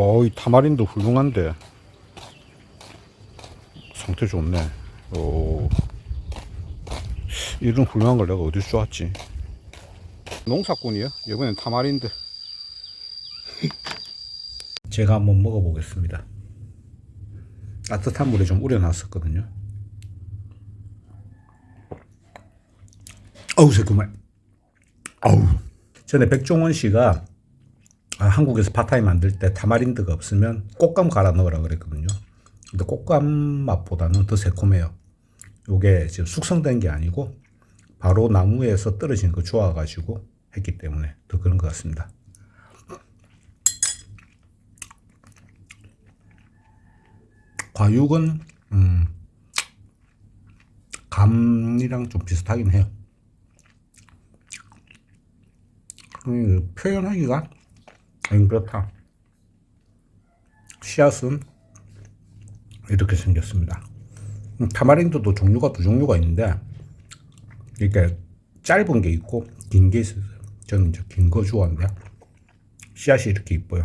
와, 이 타마린도 훌륭한데. 상태 좋네. 오. 이런 훌륭한 걸 내가 어디서 좋았지? 농사꾼이요? 이번엔 타마린드. 제가 한번 먹어보겠습니다. 따뜻한 물에 좀 우려놨었거든요. 어우, 새콤해. 어우. 전에 백종원 씨가 아, 한국에서 팟타이 만들 때 타마린드가 없으면 꽃감 갈아 넣으라 그랬거든요. 근데 꽃감 맛보다는 더 새콤해요. 요게 지금 숙성된 게 아니고 바로 나무에서 떨어진 거 주워가지고 했기 때문에 더 그런 것 같습니다. 과육은 음, 감이랑 좀 비슷하긴 해요. 음, 표현하기가 좀 그렇다. 씨앗은 이렇게 생겼습니다. 음, 타마린드도 종류가 두 종류가 있는데 이렇게 짧은 게 있고 긴 게 있어요. 저는 이제 긴 거 좋아하는데 씨앗이 이렇게 이뻐요.